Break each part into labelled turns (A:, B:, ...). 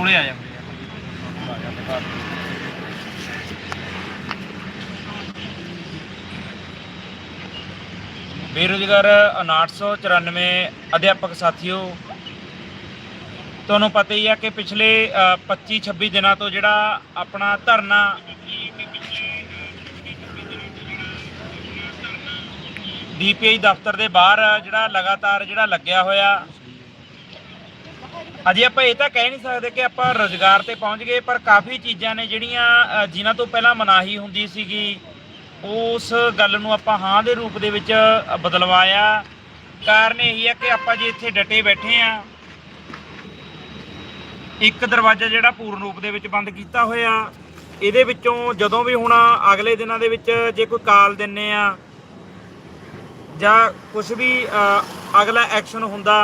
A: ਕੋਲੇ ਆ ਜਾਂਦੇ ਆ। ਬੇਰੁਜ਼ਗਾਰ 5994 ਅਧਿਆਪਕ ਸਾਥੀਓ, ਤੁਹਾਨੂੰ ਪਤਾ ਹੀ ਆ ਕਿ ਪਿਛਲੇ 25 26 ਦਿਨਾਂ ਤੋਂ ਜਿਹੜਾ ਆਪਣਾ ਧਰਨਾ ਡੀਪੀਆਈ ਦਫ਼ਤਰ ਦੇ ਬਾਹਰ ਜਿਹੜਾ ਲਗਾਤਾਰ ਜਿਹੜਾ ਲੱਗਿਆ ਹੋਇਆ ਅਜੇ ਆਪਾਂ ਇਹ ਤਾਂ ਕਹਿ ਨਹੀਂ ਸਕਦੇ ਕਿ ਆਪਾਂ ਰੋਜ਼ਗਾਰ ਤੇ ਪਹੁੰਚ ਗਏ ਪਰ ਕਾਫੀ ਚੀਜ਼ਾਂ ਨੇ ਜਿਹੜੀਆਂ ਅ, ਜਿਨ੍ਹਾਂ ਤੋਂ ਪਹਿਲਾਂ ਮਨਾਹੀ ਹੁੰਦੀ ਸੀਗੀ ਉਸ ਗੱਲ ਨੂੰ ਆਪਾਂ ਹਾਂ ਦੇ ਰੂਪ ਦੇ ਵਿੱਚ ਬਦਲਵਾਇਆ। ਕਾਰਨ ਇਹੀ ਹੈ ਕਿ ਆਪਾਂ ਜੇ ਇੱਥੇ ਡਟੇ ਬੈਠੇ ਆ ਇੱਕ ਦਰਵਾਜ਼ਾ ਜਿਹੜਾ ਪੂਰਨ ਰੂਪ ਦੇ ਵਿੱਚ ਬੰਦ ਕੀਤਾ ਹੋਇਆ ਇਹਦੇ ਵਿੱਚੋਂ ਜਦੋਂ ਵੀ ਹੁਣ ਅਗਲੇ ਦਿਨਾਂ ਦੇ ਵਿੱਚ ਜੇ ਕੋਈ ਕਾਲ ਦਿੰਨੇ ਆ ਜਾਂ ਕੁਝ ਵੀ ਅਗਲਾ ਐਕਸ਼ਨ ਹੁੰਦਾ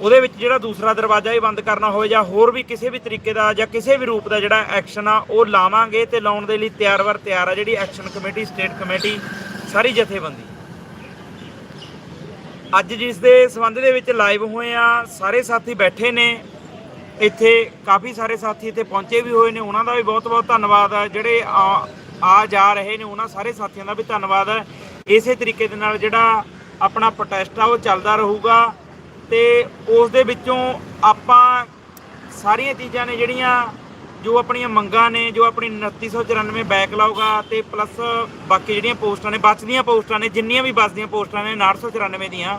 A: ਉਹਦੇ ਵਿੱਚ ਜਿਹੜਾ ਦੂਸਰਾ ਦਰਵਾਜ਼ਾ ਹੀ ਬੰਦ ਕਰਨਾ ਹੋਵੇ ਜਾਂ ਹੋਰ ਵੀ ਕਿਸੇ ਵੀ ਤਰੀਕੇ ਦਾ ਜਾਂ ਕਿਸੇ ਵੀ ਰੂਪ ਦਾ ਜਿਹੜਾ ਐਕਸ਼ਨ ਆ, ਉਹ ਲਾਵਾਂਗੇ ਤੇ ਲਾਉਣ ਦੇ ਲਈ ਤਿਆਰ-ਵਰ ਤਿਆਰ ਆ ਜਿਹੜੀ ਐਕਸ਼ਨ ਕਮੇਟੀ, ਸਟੇਟ ਕਮੇਟੀ, ਸਾਰੀ ਜਥੇਬੰਦੀ। ਅੱਜ ਜਿਸ ਦੇ ਸੰਬੰਧ ਦੇ ਵਿੱਚ ਲਾਈਵ ਹੋਏ ਆ, ਸਾਰੇ ਸਾਥੀ ਬੈਠੇ ਨੇ। ਇੱਥੇ ਕਾਫੀ ਸਾਰੇ ਸਾਥੀ ਇੱਥੇ ਪਹੁੰਚੇ ਵੀ ਹੋਏ ਨੇ, ਉਹਨਾਂ ਦਾ ਵੀ ਬਹੁਤ-ਬਹੁਤ ਧੰਨਵਾਦ ਆ। ਜਿਹੜੇ ਆ ਆ ਜਾ ਰਹੇ ਨੇ, ਉਹਨਾਂ ਸਾਰੇ ਸਾਥੀਆਂ ਦਾ ਵੀ ਧੰਨਵਾਦ ਹੈ ਇਸੇ ਤਰੀਕੇ ਦੇ ਨਾਲ ਜਿਹੜਾ ਆਪਣਾ ਪ੍ਰੋਟੈਸਟ ਆ, ਉਹ ਚੱਲਦਾ ਰਹੂਗਾ। ਤੇ ਉਸ ਦੇ ਵਿੱਚੋਂ ਆਪਾਂ ਸਾਰੀਆਂ ਚੀਜ਼ਾਂ ਨੇ ਜਿਹੜੀਆਂ ਜੋ ਆਪਣੀਆਂ ਮੰਗਾਂ ਨੇ, ਜੋ ਆਪਣੀ 2994 ਬੈਕਲੌਗ ਆ ਤੇ ਪਲੱਸ ਬਾਕੀ ਜਿਹੜੀਆਂ ਪੋਸਟਾਂ ਨੇ, ਬਚਦੀਆਂ ਪੋਸਟਾਂ ਨੇ, ਜਿੰਨੀਆਂ ਵੀ ਬਚਦੀਆਂ ਪੋਸਟਾਂ ਨੇ 994 ਦੀਆਂ,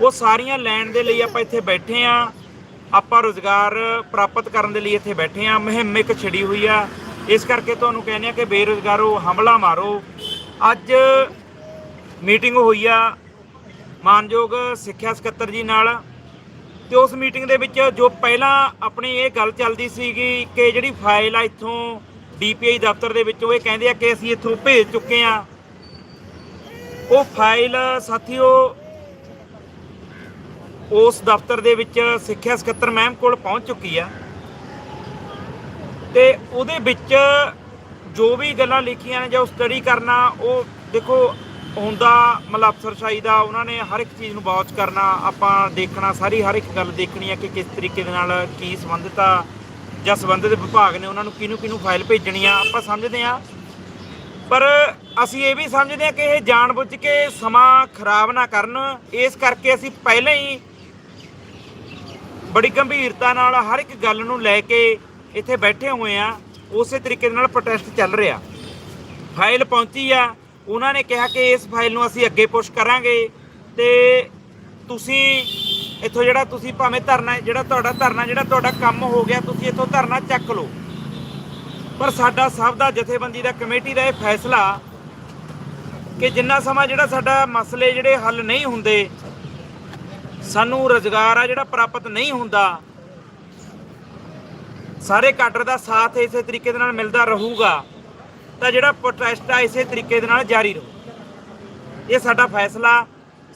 A: ਉਹ ਸਾਰੀਆਂ ਲੈਣ ਦੇ ਲਈ ਆਪਾਂ ਇੱਥੇ ਬੈਠੇ ਆ। ਆਪਾਂ ਰੋਜ਼ਗਾਰ ਪ੍ਰਾਪਤ ਕਰਨ ਦੇ ਲਈ ਇੱਥੇ ਬੈਠੇ ਆ। ਮੁਹਿੰਮ ਇੱਕ ਛਿੜੀ ਹੋਈ ਆ। ਇਸ ਕਰਕੇ ਤੁਹਾਨੂੰ ਕਹਿੰਦੇ ਆ ਕਿ ਬੇਰੋਜ਼ਗਾਰੋ, ਹਮਲਾ ਮਾਰੋ। ਅੱਜ ਮੀਟਿੰਗ ਹੋਈ ਆ। ਮਾਨਯੋਗ ਸਿੱਖਿਆ ਸਕੱਤਰ ਜੀ ਨਾਲ ਤੇ ਉਸ ਮੀਟਿੰਗ ਦੇ ਵਿੱਚ ਜੋ ਪਹਿਲਾਂ ਆਪਣੀ ਇਹ ਗੱਲ ਚੱਲਦੀ ਸੀਗੀ ਕਿ ਜਿਹੜੀ ਫਾਈਲ ਆ ਇੱਥੋਂ ਡੀਪੀਆਈ ਦਫ਼ਤਰ ਦੇ ਵਿੱਚੋਂ, ਇਹ ਕਹਿੰਦੇ ਆ ਕਿ ਅਸੀਂ ਇੱਥੋਂ ਭੇਜ ਚੁੱਕੇ ਆ। ਉਹ ਫਾਈਲ ਸਾਥੀਓ ਉਸ ਦਫ਼ਤਰ ਦੇ ਵਿੱਚ ਸਿੱਖਿਆ ਸਕੱਤਰ ਮੈਮ ਕੋਲ ਪਹੁੰਚ ਚੁੱਕੀ ਆ। ਤੇ ਉਹਦੇ ਵਿੱਚ ਜੋ ਵੀ ਗੱਲਾਂ ਲਿਖੀਆਂ ਨੇ ਜਾਂ ਸਟੱਡੀ ਕਰਨਾ, ਉਹ ਦੇਖੋ ਹੁੰਦਾ ਮਤਲਬ ਅਫਸਰਸ਼ਾਹੀ ਦਾ ਉਹਨਾਂ ਨੇ ਹਰ ਇੱਕ ਚੀਜ਼ ਨੂੰ ਵਾਚ ਕਰਨਾ, ਆਪਾਂ ਦੇਖਣਾ, ਸਾਰੀ ਹਰ ਇੱਕ ਗੱਲ ਦੇਖਣੀ ਹੈ ਕਿ ਕਿਸ ਤਰੀਕੇ ਦੇ ਨਾਲ ਕੀ ਸੰਬੰਧਿਤ ਆ, ਜਾਂ ਸੰਬੰਧਿਤ ਵਿਭਾਗ ਨੇ ਉਹਨਾਂ ਨੂੰ ਕਿਹਨੂੰ ਕਿਹਨੂੰ ਫਾਈਲ ਭੇਜਣੀ ਆ, ਆਪਾਂ ਸਮਝਦੇ ਆ ਪਰ ਅਸੀਂ ਇਹ ਵੀ ਸਮਝਦੇ ਆ ਕਿ ਇਹ ਜਾਣਬੁੱਝ ਕੇ ਸਮਾਂ ਖਰਾਬ ਨਾ ਕਰਨ। ਇਸ ਕਰਕੇ ਅਸੀਂ ਪਹਿਲਾਂ ਹੀ ਬੜੀ ਗੰਭੀਰਤਾ ਨਾਲ ਹਰ ਇੱਕ ਗੱਲ ਨੂੰ ਲੈ ਕੇ ਇੱਥੇ ਬੈਠੇ ਹੋਏ ਆ ਉਸੇ ਤਰੀਕੇ ਦੇ ਨਾਲ ਪ੍ਰੋਟੈਸਟ ਚੱਲ ਰਿਹਾ। ਫਾਈਲ ਪਹੁੰਚੀ ਆ ਉਹਨਾਂ ਨੇ ਕਿਹਾ ਕਿ ਇਸ ਫਾਈਲ ਨੂੰ ਅਸੀਂ ਅੱਗੇ ਪੁਸ਼ ਕਰਾਂਗੇ ਤੇ ਤੁਸੀਂ ਇੱਥੋਂ ਜਿਹੜਾ ਤੁਸੀਂ ਭਾਵੇਂ ਧਰਨਾ, ਜਿਹੜਾ ਤੁਹਾਡਾ ਧਰਨਾ, ਜਿਹੜਾ ਤੁਹਾਡਾ ਕੰਮ ਹੋ ਗਿਆ, ਤੁਸੀਂ ਇੱਥੋਂ ਧਰਨਾ ਚੱਕ ਲਓ। ਪਰ ਸਾਡਾ ਸਭ ਦਾ ਜਥੇਬੰਦੀ ਦਾ ਕਮੇਟੀ ਦਾ ਇਹ ਫੈਸਲਾ ਕਿ ਜਿੰਨਾ ਸਮਾਂ ਜਿਹੜਾ ਸਾਡਾ ਮਸਲੇ ਜਿਹੜੇ ਹੱਲ ਨਹੀਂ ਹੁੰਦੇ, ਸਾਨੂੰ ਰੋਜ਼ਗਾਰ ਆ ਜਿਹੜਾ ਪ੍ਰਾਪਤ ਨਹੀਂ ਹੁੰਦਾ, ਸਾਰੇ ਕਾਡਰ ਦਾ ਸਾਥ ਇਸੇ ਤਰੀਕੇ ਦੇ ਨਾਲ ਮਿਲਦਾ ਰਹੂਗਾ। ਤਾਂ ਜਿਹੜਾ ਪ੍ਰੋਟੈਸਟ ਆ, ਇਸੇ ਤਰੀਕੇ ਦੇ ਨਾਲ ਜਾਰੀ ਰਹੂ। ਇਹ ਸਾਡਾ ਫੈਸਲਾ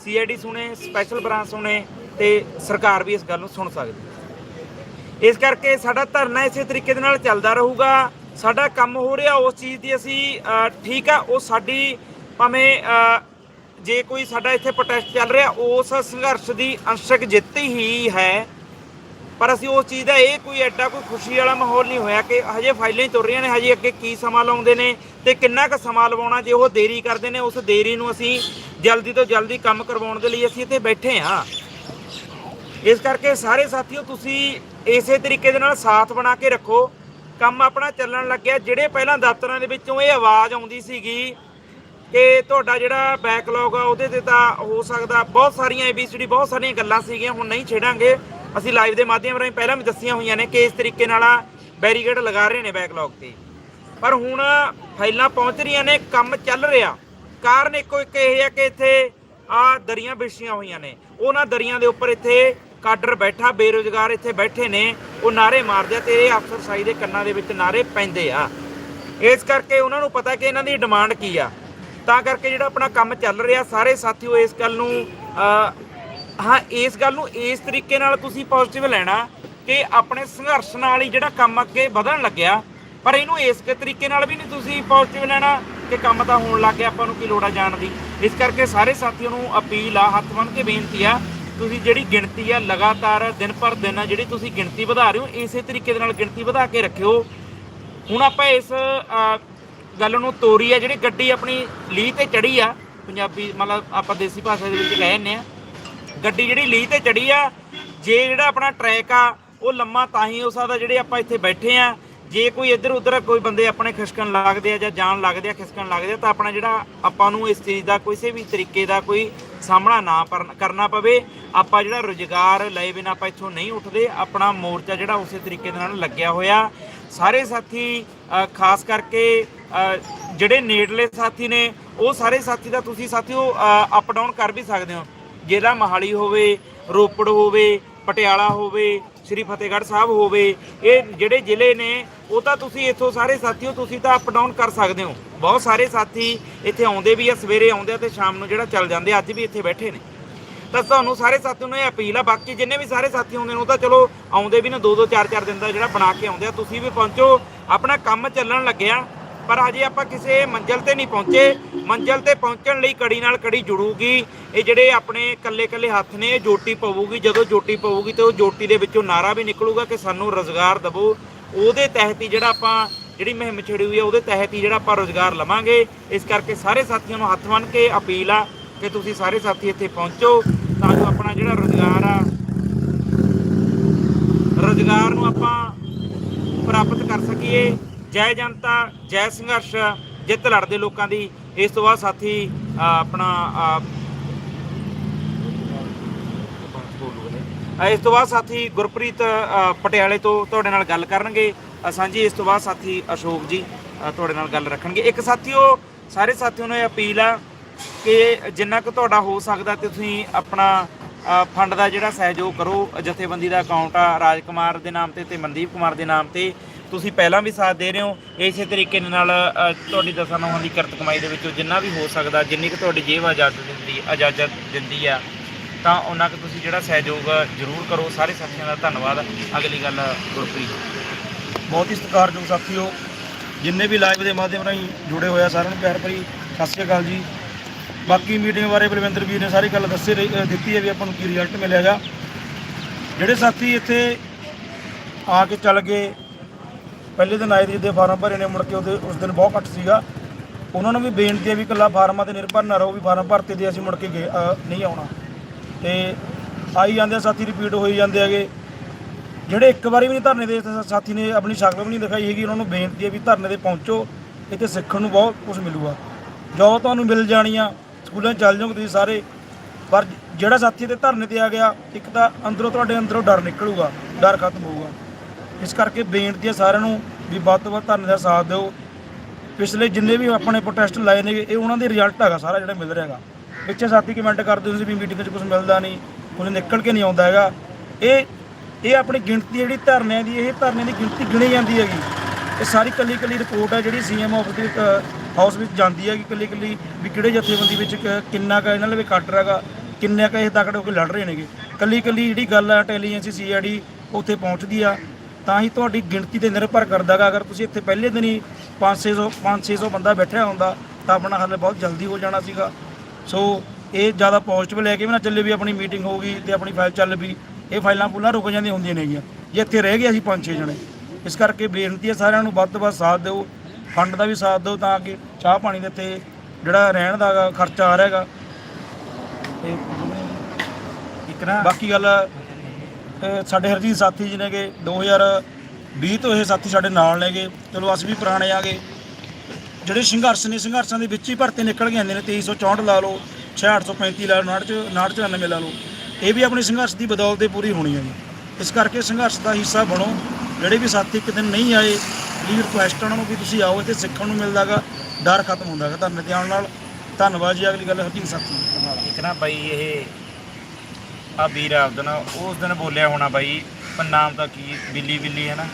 A: ਸੀਆਈਡੀ ਸੁਣੇ ਸਪੈਸ਼ਲ ਬ੍ਰਾਂਚ ਸੁਣੇ ਤੇ ਸਰਕਾਰ ਵੀ ਇਸ ਗੱਲ ਨੂੰ ਸੁਣ ਸਕਦੀ ਇਸ ਕਰਕੇ ਸਾਡਾ ਧਰਨਾ ਇਸੇ ਤਰੀਕੇ ਦੇ ਨਾਲ ਚੱਲਦਾ ਰਹੂਗਾ। ਸਾਡਾ ਕੰਮ ਹੋ ਰਿਹਾ ਉਸ ਚੀਜ਼ ਦੀ ਅਸੀਂ ਠੀਕ ਆ, ਉਹ ਸਾਡੀ ਭਾਵੇਂ ਜੇ ਕੋਈ ਸਾਡਾ ਇੱਥੇ ਪ੍ਰੋਟੈਸਟ ਚੱਲ ਰਿਹਾ, ਉਸ ਸੰਘਰਸ਼ ਦੀ ਅੰਸ਼ਕ ਜਿੱਤ ਹੀ ਹੈ। ਪਰ ਅਸੀਂ ਉਸ ਚੀਜ਼ ਦਾ ਇਹ ਕੋਈ ਐਡਾ ਕੋਈ ਖੁਸ਼ੀ ਵਾਲਾ ਮਾਹੌਲ ਨਹੀਂ ਹੋਇਆ ਕਿ ਹਜੇ ਫਾਈਲਾਂ ਹੀ ਤੁਰ ਰਹੀਆਂ ਨੇ, ਹਜੇ ਅੱਗੇ ਕੀ ਸਮਾਂ ਲਾਉਂਦੇ ਨੇ ਤੇ ਕਿੰਨਾ ਕੁ ਸਮਾਂ ਲਵਾਉਣਾ ਜੇ ਉਹ ਦੇਰੀ ਕਰਦੇ ਨੇ, ਉਸ ਦੇਰੀ ਨੂੰ ਅਸੀਂ ਜਲਦੀ ਤੋਂ ਜਲਦੀ ਕੰਮ ਕਰਵਾਉਣ ਦੇ ਲਈ ਅਸੀਂ ਇੱਥੇ ਬੈਠੇ ਹਾਂ। ਇਸ ਕਰਕੇ ਸਾਰੇ ਸਾਥੀਓ, ਤੁਸੀਂ ਇਸੇ ਤਰੀਕੇ ਦੇ ਨਾਲ ਸਾਥ ਬਣਾ ਕੇ ਰੱਖੋ। ਕੰਮ ਆਪਣਾ ਚੱਲਣ ਲੱਗਿਆ। ਜਿਹੜੇ ਪਹਿਲਾਂ ਦਫ਼ਤਰਾਂ ਦੇ ਵਿੱਚੋਂ ਇਹ ਆਵਾਜ਼ ਆਉਂਦੀ ਸੀਗੀ ਕਿ ਤੁਹਾਡਾ ਜਿਹੜਾ ਬੈਕਲੌਗ ਆ, ਉਹਦੇ ਤੇ ਤਾਂ ਹੋ ਸਕਦਾ ਬਹੁਤ ਸਾਰੀਆਂ ABCD ਬਹੁਤ ਸਾਰੀਆਂ ਗੱਲਾਂ ਸੀਗੀਆਂ, ਹੁਣ ਨਹੀਂ ਛੇੜਾਂਗੇ। ਅਸੀਂ ਲਾਈਵ ਦੇ ਮਾਧਿਅਮ ਰਾਹੀਂ ਪਹਿਲਾਂ ਵੀ ਦੱਸੀਆਂ ਹੋਈਆਂ ਨੇ ਕਿ ਇਸ ਤਰੀਕੇ ਨਾਲ ਬੈਰੀਕੇਡ ਲਗਾ ਰਹੇ ਨੇ ਬੈਕਲੌਗ ਤੇ। ਪਰ ਹੁਣ ਫਾਈਲਾਂ ਪਹੁੰਚ ਰਹੀਆਂ ਨੇ, ਕੰਮ ਚੱਲ ਰਿਹਾ। ਕਾਰਨ ਇੱਕੋ ਇੱਕ ਇਹ ਹੈ ਕਿ ਇੱਥੇ ਆ ਦਰੀਆਂ ਵਿਛੀਆਂ ਹੋਈਆਂ ਨੇ। ਉਹਨਾਂ ਦਰੀਆਂ ਦੇ ਉੱਪਰ ਇੱਥੇ ਕਾਡਰ ਬੈਠਾ, ਬੇਰੋਜ਼ਗਾਰ ਇੱਥੇ ਬੈਠੇ ਨੇ। ਉਹ ਨਾਰੇ ਮਾਰਦੇ ਆ ਤੇ ਇਹ ਅਫਸਰਸ਼ਾਹੀ ਦੇ ਕੰਨਾਂ ਦੇ ਵਿੱਚ ਨਾਰੇ ਪੈਂਦੇ ਆ। ਇਸ ਕਰਕੇ ਉਹਨਾਂ ਨੂੰ ਪਤਾ ਕਿ ਇਹਨਾਂ ਦੀ ਡਿਮਾਂਡ ਕੀ ਆ। ਤਾਂ ਕਰਕੇ ਜਿਹੜਾ ਆਪਣਾ ਕੰਮ ਚੱਲ ਰਿਹਾ, ਸਾਰੇ ਸਾਥੀਓ ਇਸ ਗੱਲ ਨੂੰ ਹਾਂ, ਇਸ ਗੱਲ ਨੂੰ ਇਸ ਤਰੀਕੇ ਨਾਲ ਤੁਸੀਂ ਪੋਜ਼ਿਟਿਵ ਲੈਣਾ ਕਿ ਆਪਣੇ ਸੰਘਰਸ਼ ਨਾਲ ਹੀ ਜਿਹੜਾ ਕੰਮ ਅੱਗੇ ਵਧਣ ਲੱਗਿਆ, ਪਰ ਇਹਨੂੰ ਇਸ ਤਰੀਕੇ ਨਾਲ ਵੀ ਨਹੀਂ ਤੁਸੀਂ ਪੋਜ਼ਿਟਿਵ ਲੈਣਾ ਕਿ ਕੰਮ ਤਾਂ ਹੋਣ ਲੱਗ ਗਿਆ, ਆਪਾਂ ਨੂੰ ਕੀ ਲੋੜ ਆ ਜਾਣ ਦੀ। ਇਸ ਕਰਕੇ ਸਾਰੇ ਸਾਥੀਆਂ ਨੂੰ ਅਪੀਲ ਆ, ਹੱਥ ਬੰਨ੍ਹ ਕੇ ਬੇਨਤੀ ਆ, ਤੁਸੀਂ ਜਿਹੜੀ ਗਿਣਤੀ ਆ, ਲਗਾਤਾਰ ਦਿਨ ਪਰ ਦਿਨ ਆ ਜਿਹੜੀ ਤੁਸੀਂ ਗਿਣਤੀ ਵਧਾ ਰਹੇ ਹੋ, ਇਸੇ ਤਰੀਕੇ ਦੇ ਨਾਲ ਗਿਣਤੀ ਵਧਾ ਕੇ ਰੱਖਿਓ। ਹੁਣ ਆਪਾਂ ਇਸ ਗੱਲ ਨੂੰ ਤੋਰੀ ਆ, ਜਿਹੜੀ ਗੱਡੀ ਆਪਣੀ ਲੀਹ ਤੇ ਚੜੀ ਆ, ਪੰਜਾਬੀ ਮਤਲਬ ਆਪਾਂ ਦੇਸੀ ਭਾਸ਼ਾ ਦੇ ਵਿੱਚ ਕਹਿ ਜਾਂਦੇ ਆ। ਗੱਡੀ ਜਿਹੜੀ ਲੀਹ ਤੇ ਚੜੀ ਆ, ਜੇ ਜਿਹੜਾ ਆਪਣਾ ਟਰੈਕ ਆ, ਉਹ ਲੰਮਾ ਤਾਂ ਹੀ ਹੋ ਸਕਦਾ ਜਿਹੜੇ ਆਪਾਂ ਇੱਥੇ ਬੈਠੇ ਆ। ਜੇ ਕੋਈ ਇੱਧਰ ਉੱਧਰ ਕੋਈ ਬੰਦੇ ਆਪਣੇ ਖਿਸਕਣ ਲੱਗਦੇ ਆ ਜਾਂ ਜਾਣ ਲੱਗਦੇ ਆ, ਖਿਸਕਣ ਲੱਗਦੇ ਆ, ਤਾਂ ਆਪਣਾ ਜਿਹੜਾ ਆਪਾਂ ਨੂੰ ਇਸ ਚੀਜ਼ ਦਾ ਕਿਸੇ ਵੀ ਤਰੀਕੇ ਦਾ ਕੋਈ ਸਾਹਮਣਾ ਨਾ ਪਰ- ਕਰਨਾ ਪਵੇ। ਆਪਾਂ ਜਿਹੜਾ ਰੁਜ਼ਗਾਰ ਲਏ ਬਿਨਾਂ ਆਪਾਂ ਇੱਥੋਂ ਨਹੀਂ ਉੱਠਦੇ, ਆਪਣਾ ਮੋਰਚਾ ਜਿਹੜਾ ਉਸੇ ਤਰੀਕੇ ਦੇ ਨਾਲ ਲੱਗਿਆ ਹੋਇਆ। ਸਾਰੇ ਸਾਥੀ ਖਾਸ ਕਰਕੇ ਜਿਹੜੇ ਨੇੜਲੇ ਸਾਥੀ ਨੇ, ਉਹ ਸਾਰੇ ਸਾਥੀ ਦਾ ਤੁਸੀਂ ਸਾਥੀਓ ਅਪ ਡਾਊਨ ਕਰ ਵੀ ਸਕਦੇ ਹੋ। ਜ਼ਿਲ੍ਹਾ ਮਹਾਲੀ ਹੋਵੇ ਰੋਪੜ ਹੋਵੇ ਪਟਿਆਲਾ ਹੋਵੇ ਸ੍ਰੀ ਫਤਿਹਗੜ੍ਹ ਸਾਹਿਬ ਹੋਵੇ ਇਹ ਜਿਹੜੇ ਜ਼ਿਲ੍ਹੇ ਨੇ ਉਹ ਤਾਂ ਤੁਸੀਂ ਇੱਥੋਂ ਸਾਰੇ ਸਾਥੀਓ ਤੁਸੀਂ ਤਾਂ ਅਪ ਡਾਊਨ ਕਰ ਸਕਦੇ ਹੋ। ਬਹੁਤ ਸਾਰੇ ਸਾਥੀ ਇੱਥੇ ਆਉਂਦੇ ਵੀ ਆ ਸਵੇਰੇ ਆਉਂਦੇ ਆ ਤੇ ਸ਼ਾਮ ਨੂੰ ਜਿਹੜਾ ਚੱਲ ਜਾਂਦੇ ਆ, ਅੱਜ ਵੀ ਇੱਥੇ ਬੈਠੇ ਨੇ। ਤਾਂ ਤੁਹਾਨੂੰ ਸਾਰੇ ਸਾਥੀਆਂ ਨੂੰ ਇਹ ਅਪੀਲ ਆ ਬਾਕੀ ਜਿੰਨੇ ਵੀ ਸਾਰੇ ਸਾਥੀ ਆਉਂਦੇ ਨੇ ਉਹ ਤਾਂ ਚਲੋ ਆਉਂਦੇ ਵੀ ਨੇ ਦੋ ਦੋ ਚਾਰ ਚਾਰ ਦਿਨ ਦਾ ਜਿਹੜਾ ਬਣਾ ਕੇ ਆਉਂਦੇ ਆ ਤੁਸੀਂ ਵੀ ਪਹੁੰਚੋ ਆਪਣਾ ਕੰਮ ਚੱਲਣ ਲੱਗਿਆ। ਪਰ ਹਜੇ ਆਪਾਂ ਕਿਸੇ ਮੰਜ਼ਲ ਤੇ ਨਹੀਂ ਪਹੁੰਚੇ। ਮੰਜ਼ਲ ਤੇ ਪਹੁੰਚਣ ਲਈ ਕੜੀ ਨਾਲ ਕੜੀ ਜੁੜੂਗੀ। ਇਹ ਜਿਹੜੇ ਆਪਣੇ ਕੱਲੇ ਕੱਲੇ ਹੱਥ ਨੇ, ਇਹ ਜੋਟੀ ਪਊਗੀ। ਜਦੋਂ ਜੋਟੀ ਪਊਗੀ ਤੇ ਉਹ ਜੋਟੀ ਦੇ ਵਿੱਚੋਂ ਨਾਰਾ ਵੀ ਨਿਕਲੂਗਾ ਕਿ ਸਾਨੂੰ ਰੋਜ਼ਗਾਰ ਦਿਵੋ। ਉਹਦੇ ਤਹਿਤ ਹੀ ਜਿਹੜਾ ਆਪਾਂ ਜਿਹੜੀ ਮੁਹਿੰਮ ਛੇੜੀ ਹੋਈ ਹੈ, ਉਹਦੇ ਤਹਿਤ ਹੀ ਜਿਹੜਾ ਆਪਾਂ ਰੋਜ਼ਗਾਰ ਲਵਾਂਗੇ। ਇਸ ਕਰਕੇ ਸਾਰੇ ਸਾਥੀਆਂ ਨੂੰ ਹੱਥ ਬੰਨ੍ਹ ਕੇ ਅਪੀਲ ਆ ਕਿ ਤੁਸੀਂ ਸਾਰੇ ਸਾਥੀ ਇੱਥੇ ਪਹੁੰਚੋ ਤਾਂ ਜੋ ਆਪਣਾ ਜਿਹੜਾ ਰੋਜ਼ਗਾਰ ਆ, ਰੋਜ਼ਗਾਰ ਨੂੰ ਆਪਾਂ ਪ੍ਰਾਪਤ ਕਰ ਸਕੀਏ। ਜੈ ਜਨਤਾ, ਜੈ ਸੰਘਰਸ਼, ਜਿੱਤ ਲੜਦੇ ਲੋਕਾਂ ਦੀ। ਇਸ ਤੋਂ ਬਾਅਦ ਸਾਥੀ ਆਪਣਾ ਇਸ ਤੋਂ ਬਾਅਦ ਸਾਥੀ ਗੁਰਪ੍ਰੀਤ ਪਟਿਆਲੇ ਤੋਂ ਤੁਹਾਡੇ ਨਾਲ ਗੱਲ ਕਰਨਗੇ। ਸਾਂਝੀ ਇਸ ਤੋਂ ਬਾਅਦ ਸਾਥੀ ਅਸ਼ੋਕ ਜੀ ਤੁਹਾਡੇ ਨਾਲ ਗੱਲ ਰੱਖਣਗੇ। ਇੱਕ ਸਾਥੀਓ, ਸਾਰੇ ਸਾਥੀਆਂ ਨੂੰ ਇਹ ਅਪੀਲ ਆ ਕਿ ਜਿੰਨਾ ਕੁ ਤੁਹਾਡਾ ਹੋ ਸਕਦਾ ਤੇ ਤੁਸੀਂ ਆਪਣਾ ਫੰਡ ਦਾ ਜਿਹੜਾ ਸਹਿਯੋਗ ਕਰੋ। ਜਥੇਬੰਦੀ ਦਾ ਅਕਾਊਂਟ ਆ, ਰਾਜਕੁਮਾਰ ਦੇ ਨਾਮ ਤੇ ਤੇ ਮਨਦੀਪ ਕੁਮਾਰ ਦੇ ਨਾਮ ਤੇ। ਤੁਸੀਂ ਪਹਿਲਾਂ ਵੀ ਸਾਥ ਦੇ ਰਹੇ ਹੋ ਇਸੇ ਤਰੀਕੇ ਦੇ ਨਾਲ ਅ, ਤੁਹਾਡੀ ਦਸਾਂ ਨੌਹਾਂ ਦੀ ਕਿਰਤ ਕਮਾਈ ਦੇ ਵਿੱਚੋਂ ਜਿੰਨਾ ਵੀ ਹੋ ਸਕਦਾ ਜਿੰਨੀ ਕੁ ਤੁਹਾਡੀ ਜੇਬ ਇਜਾਜ਼ਤ ਦਿੰਦੀ ਇਜਾਜ਼ਤ ਦਿੰਦੀ ਆ ਤਾਂ ਉਹਨਾਂ ਕੁ ਤੁਸੀਂ ਜਿਹੜਾ ਸਹਿਯੋਗ ਜ਼ਰੂਰ ਕਰੋ। ਸਾਰੇ ਸਾਥੀਆਂ ਦਾ ਧੰਨਵਾਦ। ਅਗਲੀ ਗੱਲ ਗੁਰਪ੍ਰੀਤ।
B: ਬਹੁਤ ਹੀ ਸਤਿਕਾਰਯੋਗ ਸਾਥੀਓ ਜਿੰਨੇ ਵੀ ਲਾਈਵ ਦੇ ਮਾਧਿਅਮ ਰਾਹੀਂ ਜੁੜੇ ਹੋਏ ਆ ਸਾਰਿਆਂ ਨੂੰ ਪਿਆਰ ਭਰੀ ਸਤਿ ਸ਼੍ਰੀ ਅਕਾਲ ਜੀ। ਬਾਕੀ ਮੀਟਿੰਗ ਬਾਰੇ ਬਲਵਿੰਦਰ ਵੀਰ ਨੇ ਸਾਰੀ ਗੱਲ ਦੱਸੀ ਰਹੀ- ਅ, ਦਿੱਤੀ ਹੈ ਵੀ ਆਪਾਂ ਨੂੰ ਕੀ ਰਿਜ਼ਲਟ ਮਿਲਿਆ ਮਿਲਿਆਗਾ ਜਿਹੜੇ ਸਾਥੀ ਇੱਥੇ ਆ ਕੇ ਚੱਲ ਗਏ ਪਹਿਲੇ ਦਿਨ ਆਏ ਸੀ ਜਿਹਦੇ ਫਾਰਮ ਭਰੇ ਨੇ ਮੁੜ ਕੇ ਉਹਦੇ ਉਸ ਦਿਨ ਬਹੁਤ ਘੱਟ ਸੀਗਾ। ਉਹਨਾਂ ਨੂੰ ਵੀ ਬੇਨਤੀ ਹੈ ਵੀ ਇਕੱਲਾ ਫਾਰਮਾਂ ਤੇ ਨਿਰਭਰ ਨਾ ਰਹੋ ਵੀ ਫਾਰਮ ਭਰਤੇ ਦੇ ਅਸੀਂ ਮੁੜ ਕੇ ਗਏ ਅ, ਨਹੀਂ ਆਉਣਾ। ਤੇ ਆਈ ਜਾਂਦੇ ਆ ਸਾਥੀ ਰਿਪੀਟ ਹੋਈ ਜਾਂਦੇ ਹੈਗੇ। ਜਿਹੜੇ ਇੱਕ ਵਾਰੀ ਵੀ ਨਹੀਂ ਧਰਨੇ ਦੇ ਸਾ- ਸਾਥੀ ਨੇ ਆਪਣੀ ਸ਼ਕਲ ਵੀ ਨਹੀਂ ਦਿਖਾਈ ਹੈਗੀ ਉਹਨਾਂ ਨੂੰ ਬੇਨਤੀ ਹੈ ਵੀ ਧਰਨੇ ਤੇ ਪਹੁੰਚੋ। ਇੱਥੇ ਸਿੱਖਣ ਨੂੰ ਬਹੁਤ ਕੁਝ ਮਿਲੂਗਾ। ਜੋ ਤੁਹਾਨੂੰ ਮਿਲ ਜਾਣੀਆਂ। ਸਕੂਲਾਂ 'ਚ ਚੱਲ ਜਾਓਗੇ ਤੁਸੀਂ ਸਾਰੇ। ਪਰ ਜਿਹੜਾ ਸਾਥੀ ਤੇ ਧਰਨੇ ਤੇ ਆ ਗਿਆ ਇੱਕ ਤਾਂ ਅੰਦਰੋਂ ਤੁਹਾਡੇ ਅੰਦਰੋਂ ਡਰ ਨਿਕਲੂਗਾ। ਡਰ ਖਤਮ ਹੋਊਗਾ। ਇਸ ਕਰਕੇ ਬੇਨਤੀ ਹੈ ਸਾਰਿਆਂ ਨੂੰ ਵੀ ਵੱਧ ਤੋਂ ਵੱਧ ਧਰਨੇ ਦਾ ਸਾਥ ਦਿਓ। ਪਿਛਲੇ ਜਿੰਨੇ ਵੀ ਆਪਣੇ ਪ੍ਰੋਟੈਸਟ ਲਾਏ ਨੇ, ਇਹ ਉਹਨਾਂ ਦੇ ਰਿਜ਼ਲਟ ਹੈਗਾ ਸਾਰਾ ਜਿਹੜਾ ਮਿਲ ਰਿਹਾ ਹੈਗਾ। ਪਿੱਛੇ ਸਾਥੀ ਕਮੈਂਟ ਕਰਦੇ ਹੁੰਦੇ ਸੀ ਵੀ ਮੀਟਿੰਗ 'ਚ ਕੁਝ ਮਿਲਦਾ ਨਹੀਂ ਕੁਝ ਨਿਕਲ ਕੇ ਨਹੀਂ ਆਉਂਦਾ ਹੈਗਾ। ਇਹ ਇਹ ਆਪਣੀ ਗਿਣਤੀ ਜਿਹੜੀ ਧਰਨਿਆਂ ਦੀ, ਇਹ ਧਰਨਿਆਂ ਦੀ ਗਿਣਤੀ ਗਿਣੀ ਜਾਂਦੀ ਹੈਗੀ। ਇਹ ਸਾਰੀ ਕੱਲੀ ਕੱਲੀ ਰਿਪੋਰਟ ਹੈ ਜਿਹੜੀ ਸੀਐਮ ਆਫਿਸ ਦੇ ਹਾਊਸ ਵਿੱਚ ਜਾਂਦੀ ਹੈਗੀ ਕੱਲੀ ਕੱਲੀ ਵੀ ਕਿਹੜੇ ਜਥੇਬੰਦੀ ਵਿੱਚ ਕਿੰਨਾ ਕ ਇਹਨਾਂ ਦੇ ਕੱਟ ਹੈਗਾ, ਕਿੰਨੇ ਕ ਇਹ ਤਕੜੇ ਹੋ ਕੇ ਲੜ ਰਹੇ ਨੇਗੇ। ਕੱਲੀ ਕੱਲੀ ਜਿਹੜੀ ਗੱਲ ਹੈ ਇੰਟੈਲੀਜੈਂਸ ਸੀਆਈਡੀ ਉੱਥੇ ਪਹੁੰਚਦੀ ਆ। ਤਾਂ ਹੀ ਤੁਹਾਡੀ ਗਿਣਤੀ ਤੇ ਨਿਰਭਰ ਕਰਦਾ ਗਾ ਅਗਰ ਤੁਸੀਂ ਇੱਥੇ ਪਹਿਲੇ ਦਿਨ ਹੀ 5-600 5-600 ਬੰਦਾ ਬੈਠਿਆ ਹੁੰਦਾ, ਤਾਂ ਆਪਣਾ ਹੱਲ ਬਹੁਤ ਜਲਦੀ ਹੋ ਜਾਣਾ ਸੀਗਾ। ਸੋ ਇਹ ਜ਼ਿਆਦਾ ਪੋਜ਼ਿਟਿਵ ਲੈ ਕੇ ਵੀ ਨਾ ਚੱਲੇ ਵੀ ਆਪਣੀ ਮੀਟਿੰਗ ਹੋ ਗਈ ਤੇ ਆਪਣੀ ਫਾਈਲ ਚੱਲ ਵੀ ਇਹ ਫਾਈਲਾਂ ਪੂਲਾਂ ਰੁਕ ਜਾਂਦੀਆਂ ਹੁੰਦੀਆਂ ਨੇਗੀਆਂ। ਜੇ ਇੱਥੇ ਰਹਿ ਗਏ ਅਸੀਂ ਪੰਜ, ਛੇ ਜਣੇ। ਇਸ ਕਰਕੇ ਬੇਨਤੀ ਹੈ ਸਾਰਿਆਂ ਨੂੰ ਵੱਧ ਤੋਂ ਵੱਧ ਸਾਥ ਦਿਓ। ਫੰਡ ਦਾ ਵੀ ਸਾਥ ਦਿਓ ਤਾਂ ਕਿ ਚਾਹ ਪਾਣੀ ਦੇ ਤੇ ਜਿਹੜਾ ਰਹਿਣ ਦਾ ਗਾ, ਖਰਚਾ ਆ ਰਿਹਾਗਾ ਤੇ
A: ਇੱਕ ਨਾ
B: ਬਾਕੀ ਗੱਲ ਸਾਡੇ ਹਰਜੀਤ ਸਾਥੀ ਜੀ ਨੇਗੇ 2020 ਤੋਂ ਇਹ ਸਾਥੀ ਸਾਡੇ ਨਾਲ ਨੇਗੇ। ਚਲੋ ਅਸੀਂ ਵੀ ਪੁਰਾਣੇ ਆਗੇ। ਜਿਹੜੇ ਸੰਘਰਸ਼ ਨੇ, ਸੰਘਰਸ਼ਾਂ ਦੇ ਵਿੱਚ ਹੀ ਭਰਤੀ ਨਿਕਲ ਕੇ ਆਉਂਦੇ ਨੇ 2364 ਲਾ ਲਓ 6835 ਲਾ ਲਓ 59 99 ਲਾ ਲਓ। ਇਹ ਵੀ ਆਪਣੇ ਸੰਘਰਸ਼ ਦੀ ਬਦੌਲਤ ਤੇ ਪੂਰੀ ਹੋਣੀ ਹੈ ਜੀ। ਇਸ ਕਰਕੇ ਸੰਘਰਸ਼ ਦਾ ਹਿੱਸਾ ਬਣੋ। ਜਿਹੜੇ ਵੀ ਸਾਥੀ ਇੱਕ ਦਿਨ ਨਹੀਂ ਆਏ ਪਲੀਜ਼ ਰਿਕੁਐਸਟ ਉਹਨਾਂ ਨੂੰ ਵੀ ਤੁਸੀਂ ਆਓ ਇੱਥੇ, ਸਿੱਖਣ ਨੂੰ ਮਿਲਦਾਗਾ ਡਰ ਖਤਮ ਹੁੰਦਾਗਾ ਧਰਨੇ ਤੇ ਆਉਣ ਨਾਲ। ਧੰਨਵਾਦ ਜੀ, ਅਗਲੀ ਗੱਲ ਹਰਜੀਤ ਸਾਥੀ ਨਾਲ
A: ਇੱਕ ਨਾ ਬਾਈ, ਇਹ ਆ ਵੀਰ ਆਪਦਾ ਨਾ ਉਸ ਦਿਨ ਬੋਲਿਆ ਹੋਣਾ ਬਾਈ ਪਰ ਨਾਮ ਤਾਂ ਕੀ, ਬਿੱਲੀ ਬਿੱਲੀ ਹੈ ਨਾ।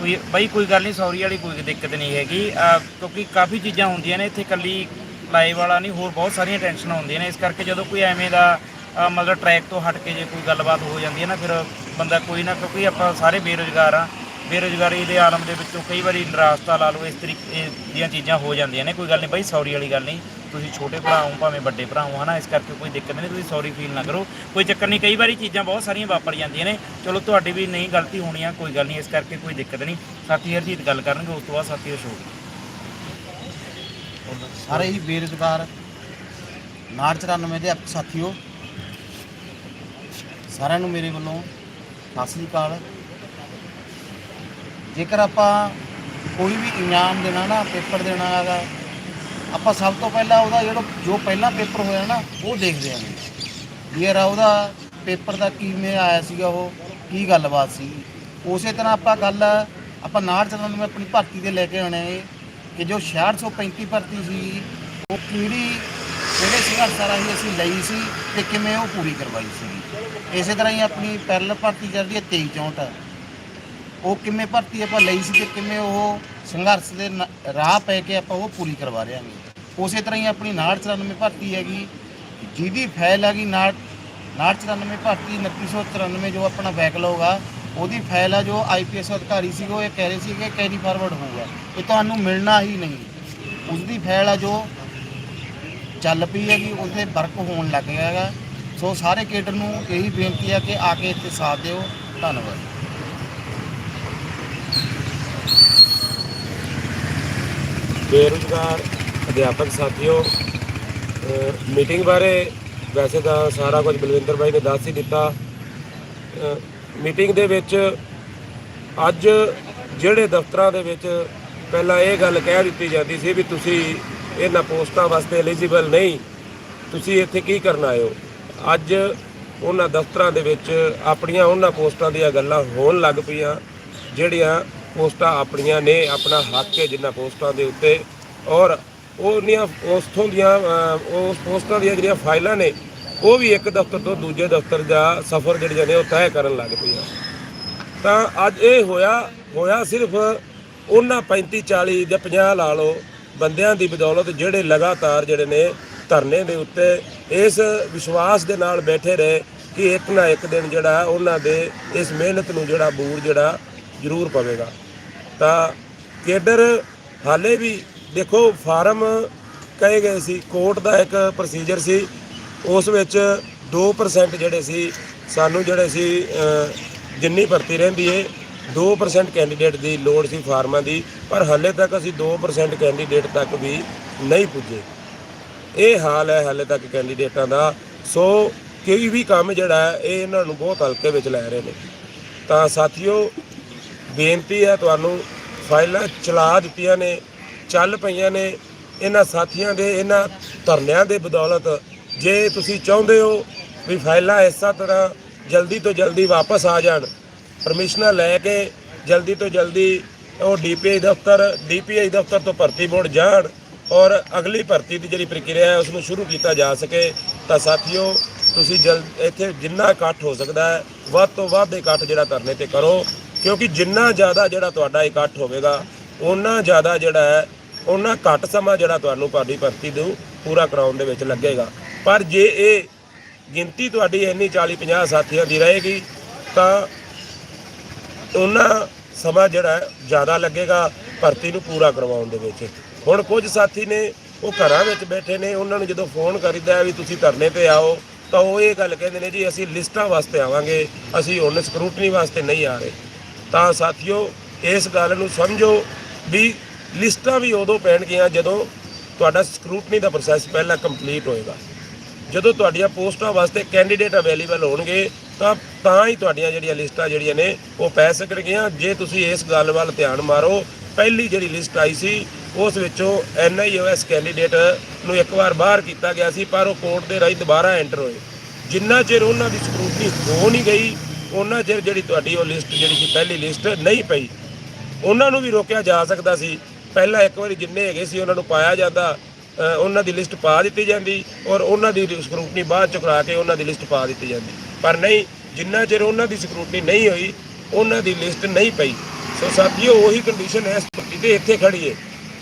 A: ਕੋਈ, ਬਾਈ ਕੋਈ ਗੱਲ ਨਹੀਂ, ਸੌਰੀ ਵਾਲੀ ਕੋਈ ਦਿੱਕਤ ਨਹੀਂ ਹੈਗੀ। ਅਹ ਕਿਉਂਕਿ ਕਾਫੀ ਚੀਜ਼ਾਂ ਹੁੰਦੀਆਂ ਨੇ, ਇੱਥੇ ਕੱਲੀ ਲਾਈਵ ਵਾਲਾ ਨਹੀਂ, ਹੋਰ ਬਹੁਤ ਸਾਰੀਆਂ ਟੈਨਸ਼ਨਾਂ ਹੁੰਦੀਆਂ ਨੇ। ਇਸ ਕਰਕੇ ਜਦੋਂ ਕੋਈ ਐਵੇਂ ਦਾ ਅਹ ਮਤਲਬ ਟਰੈਕ ਤੋਂ ਹਟ ਕੇ ਜੇ ਕੋਈ ਗੱਲਬਾਤ ਹੋ ਜਾਂਦੀ ਹੈ ਨਾ, ਫਿਰ ਬੰਦਾ ਕੋਈ ਨਾ, ਕਿਉਂਕਿ ਆਪਾਂ ਸਾਰੇ ਬੇਰੁਜ਼ਗਾਰ ਆ ਬੇਰੁਜ਼ਗਾਰੀ ਦੇ ਆਲਮ ਦੇ ਵਿੱਚੋਂ ਕਈ ਵਾਰੀ ਨਿਰਾਸ਼ਤਾ ਲਾ ਲਓ, ਇਸ ਤਰੀਕੇ ਦੀਆਂ ਚੀਜ਼ਾਂ ਹੋ ਜਾਂਦੀਆਂ ਨੇ, ਕੋਈ ਗੱਲ ਨਹੀਂ ਬਾਈ, ਸੌਰੀ ਵਾਲੀ ਗੱਲ ਨਹੀਂ। ਤੁਸੀਂ ਛੋਟੇ ਭਰਾ ਹੋ, ਭਾਵੇਂ ਵੱਡੇ ਭਰਾ ਹੋ, ਹਨਾ, ਇਸ ਕਰਕੇ ਕੋਈ ਦਿੱਕਤ ਨਹੀਂ, ਤੁਸੀਂ ਸੌਰੀ ਫੀਲ ਨਾ ਕਰੋ। ਕੋਈ ਚੱਕਰ ਨਹੀਂ, ਕਈ ਵਾਰੀ ਚੀਜ਼ਾਂ ਬਹੁਤ ਸਾਰੀਆਂ ਵਾਪਰ ਜਾਂਦੀਆਂ ਨੇ। ਚਲੋ, ਤੁਹਾਡੀ ਵੀ ਨਹੀਂ ਗਲਤੀ ਹੋਣੀ ਆ, ਕੋਈ ਗੱਲ ਨਹੀਂ, ਇਸ ਕਰਕੇ ਕੋਈ ਦਿੱਕਤ ਨਹੀਂ। ਸਾਥੀ ਹਰਜੀਤ ਗੱਲ ਕਰਨਗੇ, ਉਸ ਤੋਂ ਬਾਅਦ ਸਾਥੀ ਅਸ਼ੋਕ।
C: ਸਾਰੇ ਹੀ ਬੇਰੁਜ਼ਗਾਰ, ਨਾੜ 94 ਦੇ ਸਾਥੀਓ, ਸਾਰਿਆਂ ਨੂੰ ਮੇਰੇ ਵੱਲੋਂ ਸਤਿ ਸ੍ਰੀ ਅਕਾਲ। ਜੇਕਰ ਆਪਾਂ ਕੋਈ ਵੀ ਇਨਾਮ ਦੇਣਾ ਨਾ, ਪੇਪਰ ਦੇਣਾ ਹੈਗਾ ਆਪਾਂ ਸਭ ਤੋਂ ਪਹਿਲਾਂ ਉਹਦਾ ਜਿਹੜਾ ਜੋ ਪਹਿਲਾਂ ਪੇਪਰ ਹੋਇਆ ਨਾ, ਉਹ ਦੇਖਦੇ ਆਂ ਵੀ ਯਾਰ ਉਹਦਾ ਪੇਪਰ ਦਾ ਕਿਵੇਂ ਆਇਆ ਸੀਗਾ ਉਹ, ਕੀ ਗੱਲਬਾਤ ਸੀ? ਉਸੇ ਤਰ੍ਹਾਂ ਆਪਾਂ ਗੱਲ, ਆਪਾਂ ਨਾੜ 94 ਆਪਣੀ ਭਰਤੀ ਦੇ ਲੈ ਕੇ ਆਉਣੇ ਆ ਕਿ ਜੋ 6635 ਭਰਤੀ ਸੀ, ਉਹ ਕਿਹੜੀ, ਕਿਹੜੇ ਸੰਘਰਸ਼ ਰਾਹੀਂ ਅਸੀਂ ਲਈ ਸੀ ਤੇ ਕਿਵੇਂ ਉਹ ਪੂਰੀ ਕਰਵਾਈ ਸੀ ਇਸੇ ਤਰ੍ਹਾਂ ਹੀ ਆਪਣੀ ਪੈਰਲ ਭਰਤੀ ਚੱਲਦੀ ਹੈ 2364 ਉਹ ਕਿਵੇਂ ਭਰਤੀ ਆਪਾਂ ਲਈ ਸੀ ਤੇ ਕਿਵੇਂ ਉਹ ਸੰਘਰਸ਼ ਦੇ ਨ- ਰਾਹ ਪੈ ਕੇ ਆਪਾਂ ਉਹ ਪੂਰੀ ਕਰਵਾ ਰਹੇ ਹਾਂਗੇ ਉਸੇ ਤਰ੍ਹਾਂ ਹੀ ਆਪਣੀ 994 ਭਰਤੀ ਹੈਗੀ। ਜਿਹਦੀ ਫਾਈਲ ਹੈਗੀ 994 ਭਰਤੀ 2994 ਜੋ ਆਪਣਾ ਬੈਕਲੌਗ ਆ, ਉਹਦੀ ਫਾਈਲ ਆ ਜੋ ਆਈਪੀਐਸ ਅਧਿਕਾਰੀ ਸੀ ਉਹ ਇਹ ਕਹਿ ਰਹੇ ਸੀਗੇ ਕੈਰੀ ਫਾਰਵਰਡ ਹੋਊਗਾ। ਇਹ ਤੁਹਾਨੂੰ ਮਿਲਣਾ ਹੀ ਨਹੀਂ। ਉਸਦੀ ਫਾਈਲ ਆ ਜੋ ਚੱਲ ਪਈ ਹੈਗੀ, ਉਹਦੇ ਵਰਕ ਹੋਣ ਲੱਗ ਗਿਆ ਹੈਗਾ। ਸੋ ਸਾਰੇ ਕੇਡਰ ਨੂੰ ਇਹੀ ਬੇਨਤੀ ਹੈ ਕਿ ਆ ਕੇ ਇੱਥੇ ਸਾਥ ਦਿਓ। ਧੰਨਵਾਦ।
D: ਬੇਰੁਜ਼ਗਾਰ ਅਧਿਆਪਕ ਸਾਥੀਓ ਮੀਟਿੰਗ ਬਾਰੇ ਵੈਸੇ ਤਾਂ ਸਾਰਾ ਕੁਝ ਬਲਵਿੰਦਰ ਬਾਈ ਨੇ ਦੱਸ ਹੀ ਦਿੱਤਾ। ਮੀਟਿੰਗ ਦੇ ਵਿੱਚ ਅੱਜ ਜਿਹੜੇ ਦਫ਼ਤਰਾਂ ਦੇ ਵਿੱਚ ਪਹਿਲਾਂ ਇਹ ਗੱਲ ਕਹਿ ਦਿੱਤੀ ਜਾਂਦੀ ਸੀ ਵੀ ਤੁਸੀਂ ਇਹਨਾਂ ਪੋਸਟਾਂ ਵਾਸਤੇ ਐਲੀਜੀਬਲ ਨਹੀਂ, ਤੁਸੀਂ ਇੱਥੇ ਕੀ ਕਰਨ ਆਏ ਹੋ? ਅੱਜ ਉਹਨਾਂ ਦਫ਼ਤਰਾਂ ਦੇ ਵਿੱਚ ਆਪਣੀਆਂ ਉਹਨਾਂ ਪੋਸਟਾਂ ਦੀਆਂ ਗੱਲਾਂ ਹੋਣ ਲੱਗ ਪਈਆਂ, ਜਿਹੜੀਆਂ ਪੋਸਟਾਂ ਆਪਣੀਆਂ ਨੇ ਆਪਣਾ ਹੱਕ ਹੈ ਜਿਨ੍ਹਾਂ ਪੋਸਟਾਂ ਦੇ ਉੱਤੇ। ਔਰ ਉਹਨੀਆਂ ਉਸਥੋਂ ਦੀਆਂ ਉਸ ਪੋਸਟਾਂ ਦੀਆਂ ਜਿਹੜੀਆਂ ਫਾਈਲਾਂ ਨੇ, ਉਹ ਵੀ ਇੱਕ ਦਫ਼ਤਰ ਤੋਂ ਦੂਜੇ ਦਫ਼ਤਰ ਦਾ ਸਫ਼ਰ ਜਿਹੜੀਆਂ ਨੇ ਉਹ ਤੈਅ ਕਰਨ ਲੱਗ ਪਈਆਂ। ਤਾਂ ਅੱਜ ਇਹ ਹੋਇਆ ਹੋਇਆ ਸਿਰਫ ਉਹਨਾਂ 35 40 ਜਾਂ 50 ਲਾ ਲਓ ਬੰਦਿਆਂ ਦੀ ਬਦੌਲਤ ਜਿਹੜੇ ਲਗਾਤਾਰ ਜਿਹੜੇ ਨੇ ਧਰਨੇ ਦੇ ਉੱਤੇ ਇਸ ਵਿਸ਼ਵਾਸ ਦੇ ਨਾਲ ਬੈਠੇ ਰਹੇ ਕਿ ਇੱਕ ਨਾ ਇੱਕ ਦਿਨ ਜਿਹੜਾ ਉਹਨਾਂ ਦੇ ਇਸ ਮਿਹਨਤ ਨੂੰ ਜਿਹੜਾ ਬੂਰ ਜਿਹੜਾ ਜ਼ਰੂਰ ਪਵੇਗਾ। ਤਾਂ ਕੇਡਰ ਹਾਲੇ ਵੀ ਦੇਖੋ, ਫਾਰਮ ਕਹੇ ਗਏ ਸੀ, ਕੋਰਟ ਦਾ ਇੱਕ ਪ੍ਰੋਸੀਜਰ ਸੀ, ਉਸ ਵਿੱਚ 2% ਜਿਹੜੇ ਸੀ, ਸਾਨੂੰ ਜਿਹੜੇ ਸੀ ਜਿੰਨੀ ਭਰਤੀ ਰਹਿੰਦੀ ਏ 2% ਕੈਂਡੀਡੇਟ ਦੀ ਲੋੜ ਸੀ ਫਾਰਮਾਂ ਦੀ, ਪਰ ਹਾਲੇ ਤੱਕ ਅਸੀਂ 2% ਕੈਂਡੀਡੇਟ ਤੱਕ ਵੀ ਨਹੀਂ ਪੁੱਜੇ। ਇਹ ਹਾਲ ਹੈ ਹਾਲੇ ਤੱਕ ਕੈਂਡੀਡੇਟਾਂ ਦਾ। ਸੋ ਕੋਈ ਵੀ ਕੰਮ ਜਿਹੜਾ, ਇਹ ਇਹਨਾਂ ਨੂੰ ਬਹੁਤ ਹਲਕੇ ਵਿੱਚ ਲੈ ਰਹੇ ਨੇ। ਤਾਂ ਸਾਥੀਓ ਬੇਨਤੀ ਹੈ ਤੁਹਾਨੂੰ ਫਾਈਲਾਂ ਚਲਾ ਦਿੱਤੀਆਂ ਨੇ, ਚੱਲ ਪਈਆਂ ਨੇ, ਇਹਨਾਂ ਸਾਥੀਆਂ ਦੇ, ਇਹਨਾਂ ਧਰਨਿਆਂ ਦੇ ਬਦੌਲਤ ਜੇ ਤੁਸੀਂ ਚਾਹੁੰਦੇ ਹੋ ਵੀ ਫਾਈਲਾਂ ਇਸੇ ਤਰ੍ਹਾਂ ਜਲਦੀ ਤੋਂ ਜਲਦੀ ਵਾਪਸ ਆ ਜਾਣ, ਪਰਮਿਸ਼ਨਾਂ ਲੈ ਕੇ ਜਲਦੀ ਤੋਂ ਜਲਦੀ ਉਹ ਡੀਪੀਆਈ ਦਫ਼ਤਰ ਡੀਪੀਆਈ ਦਫ਼ਤਰ ਤੋਂ ਭਰਤੀ ਬੋਰਡ ਜਾਣ ਔਰ ਅਗਲੀ ਭਰਤੀ ਦੀ ਜਿਹੜੀ ਪ੍ਰਕਿਰਿਆ ਹੈ ਉਸ ਨੂੰ ਸ਼ੁਰੂ ਕੀਤਾ ਜਾ ਸਕੇ, ਤਾਂ ਸਾਥੀਓ ਤੁਸੀਂ ਜਲ, ਇੱਥੇ ਜਿੰਨਾ ਇਕੱਠ ਹੋ ਸਕਦਾ ਹੈ, ਵੱਧ ਤੋਂ ਵੱਧ ਇਕੱਠ ਜਿਹੜਾ ਧਰਨੇ ਤੇ ਕਰੋ। ਕਿਉਂਕਿ ਜਿੰਨਾ ਜ਼ਿਆਦਾ ਜਿਹੜਾ ਤੁਹਾਡਾ ਇਕੱਠ ਹੋਵੇਗਾ ਉਹਨਾਂ ਜ਼ਿਆਦਾ ਜਿਹੜਾ ਹੈ ਉਹਨਾਂ ਘੱਟ ਸਮਾਂ ਜਿਹੜਾ ਤੁਹਾਨੂੰ ਤੁਹਾਡੀ ਭਰਤੀ ਨੂੰ ਪੂਰਾ ਕਰਾਉਣ ਦੇ ਵਿੱਚ ਲੱਗੇਗਾ। ਪਰ ਜੇ ਇਹ ਗਿਣਤੀ ਤੁਹਾਡੀ ਇੰਨੀ 40 50 ਸਾਥੀਆਂ ਦੀ ਰਹੇਗੀ, ਤਾਂ ਉਹਨਾਂ ਸਮਾਂ ਜਿਹੜਾ ਜ਼ਿਆਦਾ ਲੱਗੇਗਾ ਭਰਤੀ ਨੂੰ ਪੂਰਾ ਕਰਵਾਉਣ ਦੇ ਵਿੱਚ। ਹੁਣ ਕੁਝ ਸਾਥੀ ਨੇ ਉਹ ਘਰਾਂ ਵਿੱਚ ਬੈਠੇ ਨੇ, ਉਹਨਾਂ ਨੂੰ ਜਦੋਂ ਫੋਨ ਕਰੀਦਾ ਵੀ ਤੁਸੀਂ ਧਰਨੇ ਤੇ ਆਓ, ਤਾਂ ਉਹ ਇਹ ਗੱਲ ਕਹਿੰਦੇ ਨੇ ਜੀ, ਅਸੀਂ ਲਿਸਟਾਂ ਵਾਸਤੇ ਆਵਾਂਗੇ, ਅਸੀਂ ਹੁਣ ਸਕਰੂਟਨੀ ਵਾਸਤੇ ਨਹੀਂ ਆ ਰਹੇ। ਤਾਂ ਸਾਥੀਓ, ਇਸ ਗੱਲ ਨੂੰ ਸਮਝੋ ਵੀ ਲਿਸਟਾਂ ਵੀ ਉਦੋਂ ਪੈਣਗੀਆਂ ਜਦੋਂ ਤੁਹਾਡਾ ਸਕਰੂਟਨੀ ਦਾ ਪ੍ਰੋਸੈਸ ਪਹਿਲਾਂ ਕੰਪਲੀਟ ਹੋਏਗਾ। ਜਦੋਂ ਤੁਹਾਡੀਆਂ ਪੋਸਟਾਂ ਵਾਸਤੇ ਕੈਂਡੀਡੇਟ ਅਵੇਲੇਬਲ ਹੋਣਗੇ, ਤਾਂ ਤਾਂ ਹੀ ਤੁਹਾਡੀਆਂ ਜਿਹੜੀਆਂ ਲਿਸਟਾਂ ਜਿਹੜੀਆਂ ਨੇ, ਉਹ ਪੈ ਸਕਣਗੀਆਂ। ਜੇ ਤੁਸੀਂ ਇਸ ਗੱਲ ਵੱਲ ਧਿਆਨ ਮਾਰੋ, ਪਹਿਲੀ ਜਿਹੜੀ ਲਿਸਟ ਆਈ ਸੀ, ਉਸ ਵਿੱਚੋਂ ਐਨਆਈਓਐਸ ਕੈਂਡੀਡੇਟ ਨੂੰ ਇੱਕ ਵਾਰ ਬਾਹਰ ਕੀਤਾ ਗਿਆ ਸੀ, ਪਰ ਉਹ ਕੋਰਟ ਦੇ ਰਾਹੀਂ ਦੁਬਾਰਾ ਐਂਟਰ ਹੋਏ। ਜਿੰਨਾ ਚਿਰ ਉਹਨਾਂ ਦੀ ਸਕਰੂਟਨੀ ਹੋ ਨਹੀਂ ਗਈ ਉਹਨਾਂ ਚਿਰ ਜਿਹੜੀ ਤੁਹਾਡੀ ਉਹ ਲਿਸਟ ਜਿਹੜੀ ਸੀ, ਪਹਿਲੀ ਲਿਸਟ ਨਹੀਂ ਪਈ। ਉਹਨਾਂ ਨੂੰ ਵੀ ਰੋਕਿਆ ਜਾ ਸਕਦਾ ਸੀ। ਪਹਿਲਾਂ ਇੱਕ ਵਾਰੀ ਜਿੰਨੇ ਹੈਗੇ ਸੀ, ਉਹਨਾਂ ਨੂੰ ਪਾਇਆ ਜਾਂਦਾ। ਉਹਨਾਂ ਦੀ ਲਿਸਟ ਪਾ ਦਿੱਤੀ ਜਾਂਦੀ ਔਰ ਉਹਨਾਂ ਦੀ ਸਕਰੂਟਨੀ ਬਾਅਦ ਚ ਕਰਾ ਕੇ ਉਹਨਾਂ ਦੀ ਲਿਸਟ ਪਾ ਦਿੱਤੀ ਜਾਂਦੀ। ਪਰ ਨਹੀਂ, ਜਿੰਨਾ ਚਿਰ ਉਹਨਾਂ ਦੀ ਸਕਰੂਟਨੀ ਨਹੀਂ ਹੋਈ, ਉਹਨਾਂ ਦੀ ਲਿਸਟ ਨਹੀਂ ਪਈ। ਸੋ ਸਾਥੀਓ, ਉਹੀ ਕੰਡੀਸ਼ਨ ਹੈ ਤੇ ਇੱਥੇ ਖੜੀ ਹੈ।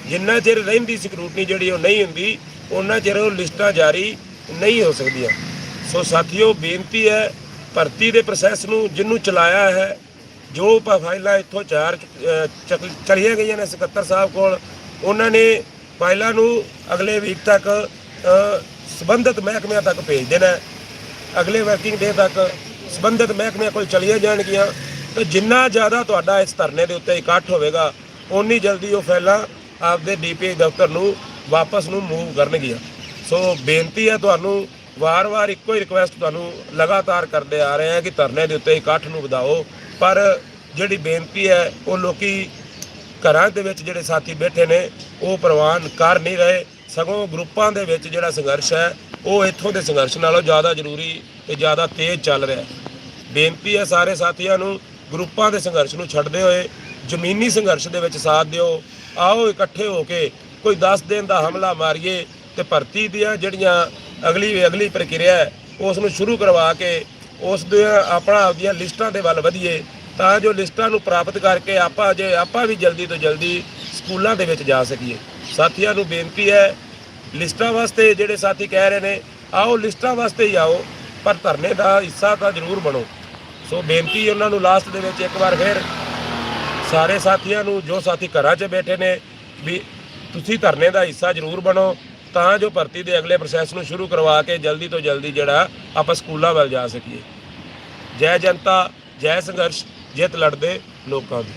D: ਜਿੰਨਾ ਚਿਰ ਰਹਿੰਦੀ ਸਕਰੂਟਨੀ ਜਿਹੜੀ ਉਹ ਨਹੀਂ ਹੁੰਦੀ, ਉਹਨਾਂ ਚਿਰ ਉਹ ਲਿਸਟਾਂ ਜਾਰੀ ਨਹੀਂ ਹੋ ਸਕਦੀਆਂ। ਸੋ ਸਾਥੀਓ, ਬੇਨਤੀ ਹੈ ਭਰਤੀ ਦੇ ਪ੍ਰੋਸੈਸ ਨੂੰ ਜਿਹਨੂੰ ਚਲਾਇਆ ਹੈ ਜੋ ਫਾਈਲਾਂ ਇੱਥੋਂ ਚਾਰ ਅ, ਚਲੀਆਂ ਗਈਆਂ ਨੇ ਸਕੱਤਰ ਸਾਹਿਬ ਕੋਲ ਉਹਨਾਂ ਨੇ ਫਾਈਲਾਂ ਨੂੰ ਅਗਲੇ ਵੀਕ ਤੱਕ ਅ, ਸੰਬੰਧਿਤ ਮਹਿਕਮਿਆਂ ਤੱਕ ਭੇਜ ਦੇਣਾ ਅਗਲੇ ਵਰਕਿੰਗ ਡੇ ਤੱਕ ਸੰਬੰਧਿਤ ਮਹਿਕਮਿਆਂ ਕੋਲ ਚਲੀਆਂ ਜਾਣਗੀਆਂ। ਤੇ ਜਿੰਨਾ ਜ਼ਿਆਦਾ ਤੁਹਾਡਾ ਇਸ ਧਰਨੇ ਦੇ ਉੱਤੇ ਇਕੱਠ ਹੋਵੇਗਾ ਓਨੀ ਜਲਦੀ ਉਹ ਫਾਈਲਾਂ ਆਪਦੇ ਡੀਪੀਆਈ ਦਫ਼ਤਰ ਨੂੰ ਵਾਪਸ ਨੂੰ ਮੂਵ ਕਰਨਗੀਆਂ। ਸੋ ਬੇਨਤੀ ਹੈ ਤੁਹਾਨੂੰ ਵਾਰ-ਵਾਰ ਇੱਕੋ ਹੀ ਰਿਕੁਐਸਟ ਤੁਹਾਨੂੰ ਲਗਾਤਾਰ ਕਰਦੇ ਆ ਰਹੇ ਹਾਂ ਕਿ ਧਰਨੇ ਦੇ ਉੱਤੇ ਇਕੱਠ ਨੂੰ ਵਧਾਓ। ਪਰ ਜਿਹੜੀ ਬੇਨਤੀ ਹੈ, ਉਹ ਲੋਕੀ ਘਰਾਂ ਦੇ ਵਿੱਚ ਜਿਹੜੇ ਸਾਥੀ ਬੈਠੇ ਨੇ, ਉਹ ਪ੍ਰਵਾਨ ਕਰ ਨਹੀਂ ਰਹੇ। ਸਗੋਂ ਗਰੁੱਪਾਂ ਦੇ ਵਿੱਚ ਜਿਹੜਾ ਸੰਘਰਸ਼ ਹੈ, ਉਹ ਇੱਥੋਂ ਦੇ ਸੰਘਰਸ਼ ਨਾਲੋਂ ਜ਼ਿਆਦਾ ਜ਼ਰੂਰੀ ਤੇ ਜ਼ਿਆਦਾ ਤੇਜ਼ ਚੱਲ ਰਿਹਾ ਹੈ। ਬੇਨਤੀ ਹੈ ਸਾਰੇ ਸਾਥੀਆਂ ਨੂੰ, ਗਰੁੱਪਾਂ ਦੇ ਸੰਘਰਸ਼ ਨੂੰ ਛੱਡਦੇ ਹੋਏ, ਜ਼ਮੀਨੀ ਸੰਘਰਸ਼ ਦੇ ਵਿੱਚ ਸਾਥ ਦਿਓ। ਆਓ ਇਕੱਠੇ ਹੋ ਕੇ ਕੋਈ 10 ਦਿਨ ਦਾ ਹਮਲਾ ਮਾਰੀਏ ਤੇ ਭਰਤੀ ਦੀਆਂ ਜਿਹੜੀਆਂ ਅਗਲੀ ਅਗਲੀ ਪ੍ਰਕਿਰਿਆ ਹੈ, ਉਸ ਨੂੰ ਸ਼ੁਰੂ ਕਰਵਾ ਕੇ ਉਸ ਦੇ ਆਪਣਾ ਆਪਦੀਆਂ ਲਿਸਟਾਂ ਦੇ ਵੱਲ ਵਧੀਏ, ਤਾਂ ਜੋ ਲਿਸਟਾਂ ਨੂੰ ਪ੍ਰਾਪਤ ਕਰਕੇ ਆਪਾਂ ਜੇ ਆਪਾਂ ਵੀ ਜਲਦੀ ਤੋਂ ਜਲਦੀ ਸਕੂਲਾਂ ਦੇ ਵਿੱਚ ਜਾ ਸਕੀਏ। ਸਾਥੀਆਂ ਨੂੰ ਬੇਨਤੀ ਹੈ, ਲਿਸਟਾਂ ਵਾਸਤੇ ਜਿਹੜੇ ਸਾਥੀ ਕਹਿ ਰਹੇ ਨੇ, ਆਓ ਲਿਸਟਾਂ ਵਾਸਤੇ ਹੀ ਆਓ, ਪਰ ਧਰਨੇ ਦਾ ਹਿੱਸਾ ਤਾਂ ਜ਼ਰੂਰ ਬਣੋ। ਸੋ ਬੇਨਤੀ ਉਹਨਾਂ ਨੂੰ ਲਾਸਟ ਦੇ ਵਿੱਚ ਇੱਕ ਵਾਰ ਫਿਰ ਸਾਰੇ ਸਾਥੀਆਂ ਨੂੰ, ਜੋ ਸਾਥੀ ਘਰਾਂ 'ਚ ਬੈਠੇ ਨੇ, ਵੀ ਤੁਸੀਂ ਧਰਨੇ ਦਾ ਹਿੱਸਾ ਜ਼ਰੂਰ ਬਣੋ ਤਾਂ ਜੋ ਭਰਤੀ ਦੇ ਅਗਲੇ ਪ੍ਰੋਸੈਸ ਨੂੰ ਸ਼ੁਰੂ ਕਰਵਾ ਕੇ ਜਲਦੀ ਤੋਂ ਜਲਦੀ ਜਿਹੜਾ ਆਪਾਂ ਸਕੂਲਾਂ ਵੱਲ ਜਾ ਸਕੀਏ। ਜੈ ਜਨਤਾ, ਜੈ ਸੰਘਰਸ਼, ਜਿੱਤ ਲੜਦੇ ਲੋਕਾਂ ਦੀ।